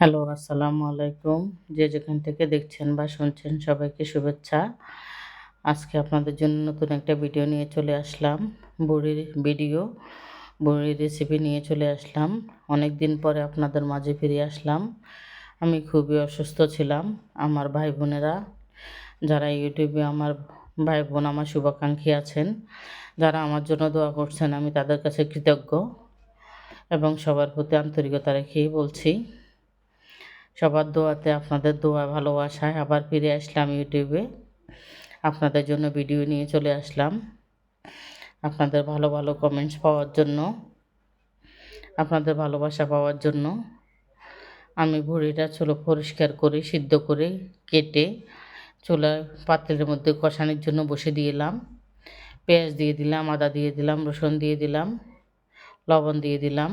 Hello, আসসালামু আলাইকুম। যে যেখান থেকে দেখছেন বা শুনছেন সবাইকে শুভেচ্ছা। আজকে আপনাদের জন্য নতুন একটা ভিডিও নিয়ে চলে আসলাম। বড়ির ভিডিও, বড়ির রেসিপি নিয়ে চলে আসলাম। অনেক দিন পরে আপনাদের মাঝে ফিরে আসলাম। আমি খুবই অসুস্থ ছিলাম। আমার ভাই বোনেরা যারা ইউটিউবে আমার ভাই বোন আমার শুভাকাঙ্ক্ষী আছেন, যারা আমার জন্য দোয়া করছেন, আমি তাদের কাছে কৃতজ্ঞ এবং সবার প্রতি আন্তরিকতা রেখেই বলছি। সবার দোয়াতে আপনাদের দোয়া ভালোবাসায় আবার ফিরে আসলাম ইউটিউবে। আপনাদের জন্য ভিডিও নিয়ে চলে আসলাম। আপনাদের ভালো ভালো কমেন্টস পাওয়ার জন্য, আপনাদের ভালোবাসা পাওয়ার জন্য আমি ভুড়িটা চুলো পরিষ্কার করে, সিদ্ধ করে কেটে চুলা পাত্রের মধ্যে কষানোর জন্য বসে দিলাম পেঁয়াজ দিয়ে দিলাম, আদা দিয়ে দিলাম, রসুন দিয়ে দিলাম, লবণ দিয়ে দিলাম,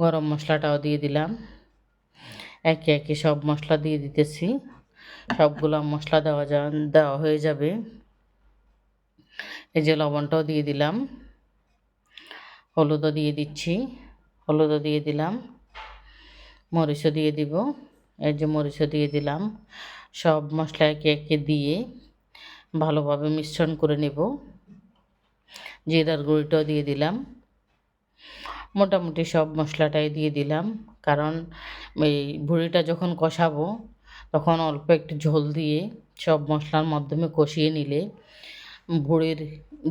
গরম মশলাটাও দিয়ে দিলাম। একে একে সব মশলা দিয়ে দিতেছি। সবগুলো মশলা দেওয়া যা, দেওয়া হয়ে যাবে। এই যে লবণটাও দিয়ে দিলাম। হলুদও দিয়ে দিচ্ছি। হলুদও দিয়ে দিলাম। মরিচও দিয়ে দিব। এই যে মরিচও দিয়ে দিলাম। সব মশলা একে একে দিয়ে ভালোভাবে মিশ্রণ করে নেব। জিরার গুঁড়িটাও দিয়ে দিলাম। মোটামুটি সব মশলাটাই দিয়ে দিলাম। কারণ এই ভুড়িটা যখন কষাবো, তখন অল্প একটু ঝোল দিয়ে সব মশলার মাধ্যমে কষিয়ে নিলে ভুড়ির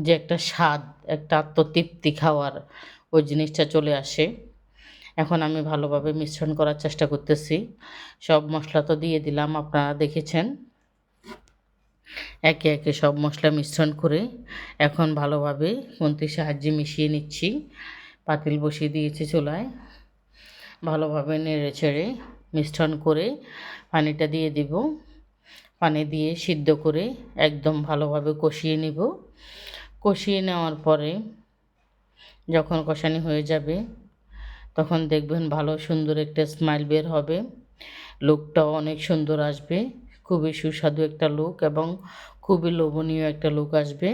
যে একটা স্বাদ, একটা আত্মতৃপ্তি খাওয়ার ওই জিনিসটা চলে আসে। এখন আমি ভালোভাবে মিশ্রণ করার চেষ্টা করতেছি। সব মশলা তো দিয়ে দিলাম, আপনারা দেখেছেন। একে একে সব মশলা মিশ্রণ করে এখন ভালোভাবে খুন্তির সাহায্যে মিশিয়ে নিচ্ছি। পাতিল বসিয়ে দিয়েছি চুলায়। ভালোভাবে নেড়ে ছেড়ে মিশ্রণ করে পানিটা দিয়ে দিব। পানি দিয়ে সিদ্ধ করে একদম ভালোভাবে কষিয়ে নিব। কষিয়ে নেওয়ার পরে যখন কষানি হয়ে যাবে, তখন দেখবেন ভালো সুন্দর একটা স্মাইল বের হবে। লুকটাও অনেক সুন্দর আসবে। খুবই সুস্বাদু একটা লুক এবং খুবই লোভনীয় একটা লুক আসবে।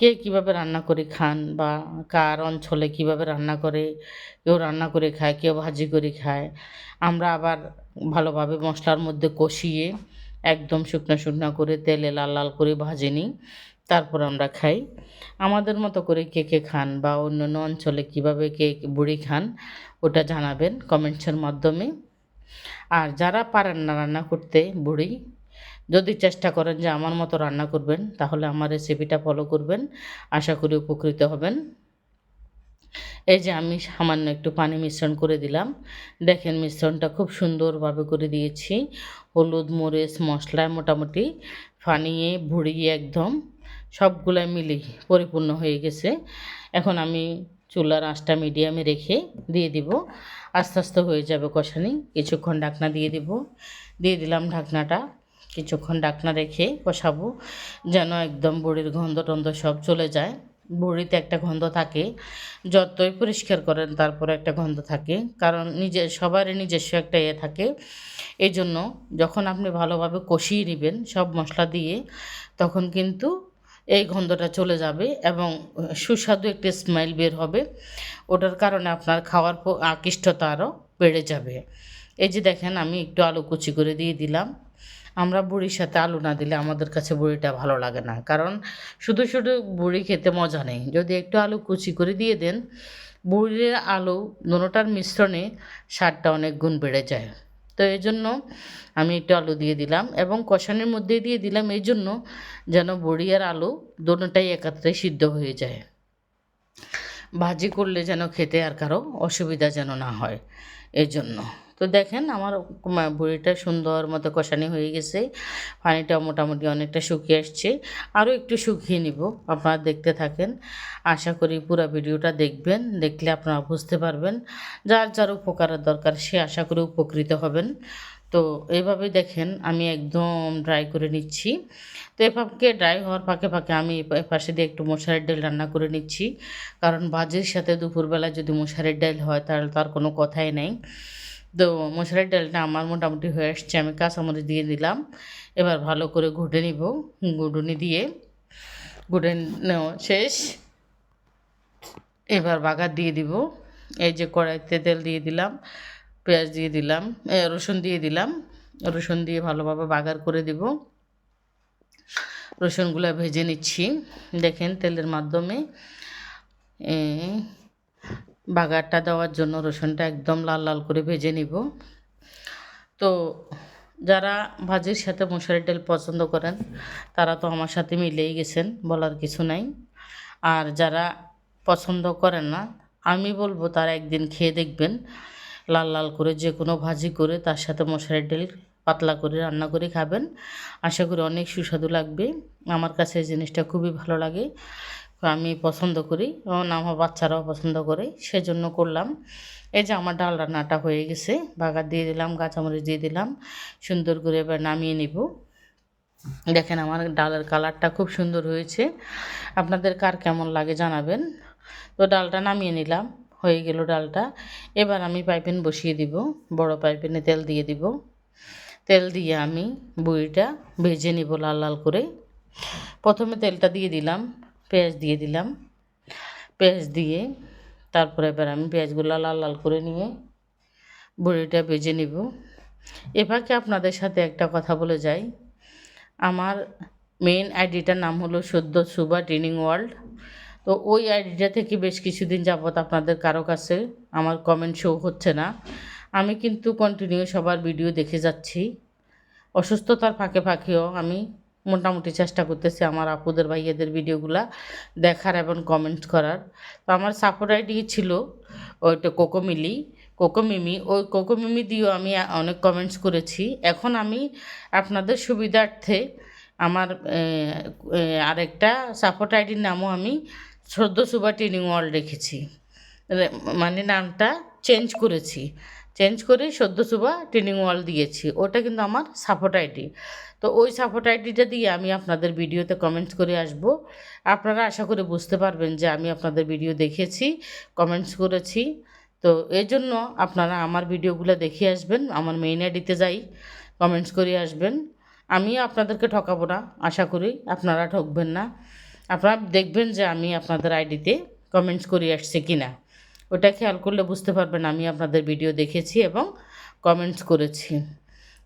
কে কীভাবে রান্না করে খান বা কার অঞ্চলে কীভাবে রান্না করে, কেউ রান্না করে খায়, কেউ ভাজি করে খায়, আমরা আবার ভালোভাবে মশলার মধ্যে কষিয়ে একদম শুকনো শুকনো করে তেলে লাল লাল করে ভাজে নিই, তারপর আমরা খাই। আমাদের মতো করে কে কে খান বা অন্য অন্য অঞ্চলে কীভাবে কে বুড়ি খান, ওটা জানাবেন কমেন্টসের মাধ্যমে। আর যারা পারেন না রান্না করতে, বুড়ি যদি চেষ্টা করেন যে আমার মতো রান্না করবেন, তাহলে আমার রেসিপিটা ফলো করবেন। আশা করি উপকৃত হবেন। এই যে আমি সামান্য একটু পানি মিশ্রণ করে দিলাম। দেখেন মিশ্রণটা খুব সুন্দরভাবে করে দিয়েছি। হলুদ, মরিচ, মশলা মোটামুটি ফানিয়ে, ভুড়িয়ে একদম সবগুলাই মিলি পরিপূর্ণ হয়ে গেছে। এখন আমি চুলার আঁচটা মিডিয়ামে রেখে দিয়ে দিব। আস্তে আস্তে হয়ে যাবে কষানি। কিছুক্ষণ ঢাকনা দিয়ে দিব। দিয়ে দিলাম ঢাকনাটা। কিছুক্ষণ ডাকনা রেখে কষাবো যেন একদম বড়ির গন্ধ টন্ধ সব চলে যায়। বড়িতে একটা গন্ধ থাকে, যতই পরিষ্কার করেন তারপরে একটা গন্ধ থাকে, কারণ নিজে, সবারই নিজস্ব একটা ইয়ে থাকে। এই জন্য যখন আপনি ভালোভাবে কষিয়ে নেবেন সব মশলা দিয়ে, তখন কিন্তু এই গন্ধটা চলে যাবে এবং সুস্বাদু একটি স্মেল বের হবে। ওটার কারণে আপনার খাওয়ার আকৃষ্টতা আরও বেড়ে যাবে। এই যে দেখেন, আমি একটু আলু কুচি করে দিয়ে দিলাম। আমরা বুড়ির সাথে আলু না দিলে আমাদের কাছে বুড়িটা ভালো লাগে না। কারণ শুধু শুধু বুড়ি খেতে মজা নেই। যদি একটু আলু কুচি করে দিয়ে দেন, বুড়ির আলু দুটার মিশ্রণে স্বাদটা অনেক গুণ বেড়ে যায়। তো এই জন্য আমি একটু আলু দিয়ে দিলাম এবং কষানির মধ্যে দিয়ে দিলাম এই জন্য যেন বড়ি আর আলু দুটোটাই একাত্রে সিদ্ধ হয়ে যায়। ভাজি করলে যেন খেতে আর কারও অসুবিধা যেন না হয়। এই জন্য। তো দেখেন আমার বড়িটা সুন্দর মতো কষানি হয়ে গেছে। পানিটা মোটামুটি অনেকটা শুকিয়ে আসছে। আরও একটু শুকিয়ে নিব, আপনারা দেখতে থাকেন। আশা করি পুরো ভিডিওটা দেখবেন, দেখলে আপনারা বুঝতে পারবেন যার যার উপকারের দরকার, সে আশা করি উপকৃত হবেন। তো এইভাবে দেখেন, আমি একদম ড্রাই করে নিচ্ছি। তো এভাবে ড্রাই হওয়ার ফাঁকে ফাঁকে আমি পাশে দিয়ে একটু মশারির ডাল রান্না করে নিচ্ছি। কারণ বাজের সাথে দুপুরবেলা যদি মশারির ডাল হয়, তাহলে তার কোনো কথাই নেই। তো মশারির ডালটা আমার মোটামুটি হয়ে আসছে, আমি কাঁচামরিচ দিয়ে দিলাম। এবার ভালো করে ঘুটে নিব গুঁডুনি দিয়ে। ঘুটে নেওয়া শেষ। এবার বাগার দিয়ে দিব, এই যে কড়াইতে তেল দিয়ে দিলাম, পেঁয়াজ দিয়ে দিলাম রসুন দিয়ে দিলাম। রসুন দিয়ে ভালোভাবে বাগার করে দিব। রসুনগুলো ভেজে নিচ্ছি, দেখেন তেলের মাধ্যমে। বাগারটা দেওয়ার জন্য রসুনটা একদম লাল লাল করে ভেজে নিব। তো যারা ভাজির সাথে মশারির ডাল পছন্দ করেন, তারা তো আমার সাথে মিলেই গেছেন, বলার কিছু নাই। আর যারা পছন্দ করেন না, আমি বলব তারা একদিন খেয়ে দেখবেন, লাল লাল করে যে কোনো ভাজি করে তার সাথে মশারির ডাল পাতলা করে রান্না করে খাবেন। আশা করি অনেক সুস্বাদু লাগবে। আমার কাছে এই জিনিসটা খুবই ভালো লাগে। আমি পছন্দ করি এবং আমার বাচ্চারাও পছন্দ করে, সেজন্য করলাম। এই যে আমার ডাল রান্নাটা হয়ে গেছে, বাগার দিয়ে দিলাম, কাঁচামরিচ দিয়ে দিলাম, সুন্দর করে এবার নামিয়ে নিব। দেখেন আমার ডালের কালারটা খুব সুন্দর হয়েছে। আপনাদের কার কেমন লাগে জানাবেন। তো ডালটা নামিয়ে নিলাম, হয়ে গেল ডালটা। এবার আমি পাইপেন বসিয়ে দিব, বড় পাইপেনে তেল দিয়ে দিব। তেল দিয়ে আমি বুড়িটা ভেজে নিব লাল লাল করে। প্রথমে তেলটা দিয়ে দিলাম পেঁয়াজ দিয়ে দিলাম। পেঁয়াজ দিয়ে তারপরে এবার আমি পেঁয়াজগুলো লাল লাল করে নিয়ে বড়িটা ভেজে নিব। এভাবে আপনাদের সাথে একটা কথা বলে যাই। আমার মেইন আইডিটার নাম হলো সদ্য সুবা ট্রেনিং ওয়ার্ল্ড। তো ওই আইডিটা থেকে বেশ কিছুদিন যাবৎ আপনাদের কারও কাছে আমার কমেন্ট শো হচ্ছে না। আমি কিন্তু কন্টিনিউ সবার ভিডিও দেখে যাচ্ছি। অসুস্থতার ফাঁকে ফাঁকেও আমি মোটামুটি চেষ্টা করতেছি আমার আপুদের, ভাইয়াদের ভিডিওগুলা দেখার এবং কমেন্ট করার। তো আমার সাপোর্ট আইডি ছিল ওইটা কোকোমিলি। কোকোমিমি, ওই কোকোমিমি দিয়েও আমি অনেক কমেন্টস করেছি। এখন আমি আপনাদের সুবিধার্থে আমার আরেকটা সাপোর্ট আইডির নামও আমি সদ্য সুবা ট্রেনিং ওয়ার্ল্ড রেখেছি। মানে নামটা চেঞ্জ করেছি। চেঞ্জ করে সদ্য সুবা ট্রেনিং ওয়াল দিয়েছি। ওটা কিন্তু আমার সাপোর্ট আইডি তো ওই সাপোর্ট আইডিটা দিয়ে আমি আপনাদের ভিডিওতে কমেন্টস করে আসব। আপনারা আশা করে বুঝতে পারবেন যে আমি আপনাদের ভিডিও দেখেছি কমেন্টস করেছি। তো এই জন্য আপনারা আমার ভিডিওগুলো দেখে আসবেন, আমার মেইন আইডিতে যাই কমেন্টস করে আসবেন। আমি আপনাদেরকে ঠকাবো না, আশা করি আপনারা ঠকবেন না। আপনারা দেখবেন যে আমি আপনাদের আইডিতে কমেন্টস করে আসছি কি না ওটা খেয়াল করলে বুঝতে পারবেন আমি আপনাদের ভিডিও দেখেছি এবং কমেন্টস করেছি।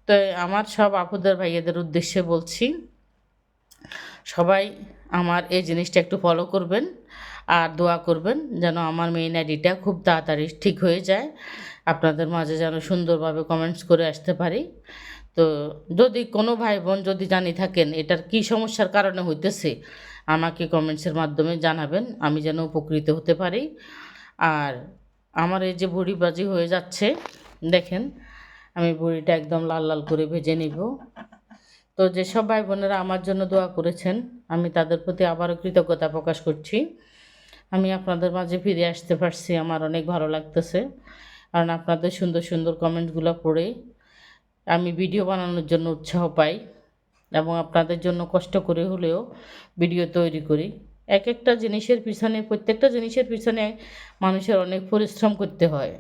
তো আমার সব আপুদের ভাইয়াদের উদ্দেশ্যে বলছি, সবাই আমার এই জিনিসটা একটু ফলো করবেন আর দোয়া করবেন যেন আমার মেইন আইডিটা খুব তাড়াতাড়ি ঠিক হয়ে যায়। আপনাদের মাঝে যেন সুন্দরভাবে কমেন্টস করে আসতে পারি। তো যদি কোনো ভাই বোন যদি জানি থাকেন, এটার কি সমস্যার কারণে হইতেছে, আমাকে কমেন্টসের মাধ্যমে জানাবেন, আমি যেন উপকৃত হতে পারি। আর আমার এই যে বড়ি বাজি হয়ে যাচ্ছে, দেখেন, আমি বড়িটা একদম লাল লাল করে ভেজে নিব। তো যেসব ভাই বোনেরা আমার জন্য দোয়া করেছেন, আমি তাদের প্রতি আবারও কৃতজ্ঞতা প্রকাশ করছি। আমি আপনাদের মাঝে ফিরে আসতে পারছি, আমার অনেক ভালো লাগতেছে। কারণ আপনাদের সুন্দর সুন্দর কমেন্টগুলো পড়ে আমি ভিডিও বানানোর জন্য উৎসাহ পাই এবং আপনাদের জন্য কষ্ট করে হলেও ভিডিও তৈরি করি। এক একটা জিনিসের পিছনে, প্রত্যেকটা জিনিসের পিছনে মানুষের অনেক পরিশ্রম করতে হয়।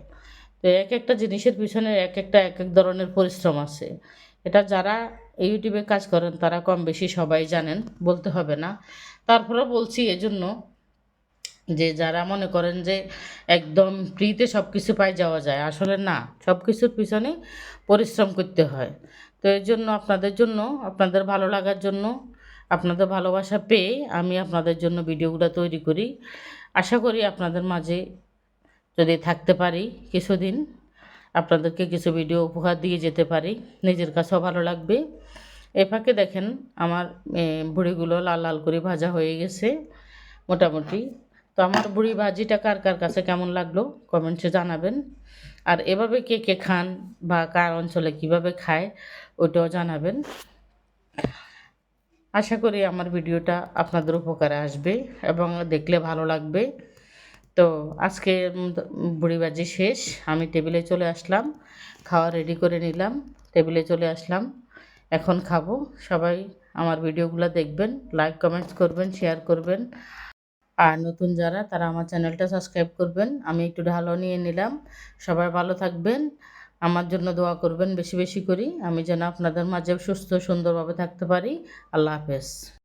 তো এক একটা জিনিসের পিছনে এক একটা এক এক ধরনের পরিশ্রম আছে। এটা যারা ইউটিউবে কাজ করেন, তারা কম বেশি সবাই জানেন, বলতে হবে না। তারপরে বলছি এজন্য যে যারা মনে করেন যে একদম ফ্রিতে সব কিছু পাই যাওয়া যায়, আসলে না সব কিছুর পিছনে পরিশ্রম করতে হয়। তো এই জন্য আপনাদের জন্য, আপনাদের ভালো লাগার জন্য আপনাদের ভালোবাসা পেয়ে আমি আপনাদের জন্য ভিডিওগুলো তৈরি করি। আশা করি আপনাদের মাঝে যদি থাকতে পারি কিছুদিন, আপনাদেরকে কিছু ভিডিও উপহার দিয়ে যেতে পারি। নিজের কাছেও ভালো লাগবে। এ ফাঁকে দেখেন আমার বুড়িগুলো লাল লাল করে ভাজা হয়ে গেছে মোটামুটি। তো আমার বুড়ি ভাজিটা কার কার কাছে কেমন লাগল কমেন্টসে জানাবেন। আর এভাবে কে কে খান বা কার অঞ্চলে কীভাবে খায় ওটাও জানাবেন। আশা করি আমার ভিডিওটা আপনাদের উপকারে আসবে এবং দেখলে ভালো লাগবে। তো আজকে বুড়িবাজি শেষ, আমি টেবিলে চলে আসলাম, খাওয়া রেডি করে নিলাম, টেবিলে চলে আসলাম, এখন খাব। সবাই আমার ভিডিওগুলো দেখবেন লাইক কমেন্টস করবেন শেয়ার করবেন। আর নতুন যারা, তারা আমার চ্যানেলটা সাবস্ক্রাইব করবেন। আমি একটু ঢালো নিয়ে নিলাম। সবাই ভালো থাকবেন। আমার জন্য দোয়া করবেন, বেশি বেশি করি। আমি যেন আপনাদের মাঝে সুস্থ সুন্দরভাবে থাকতে পারি। আল্লাহ হাফেজ।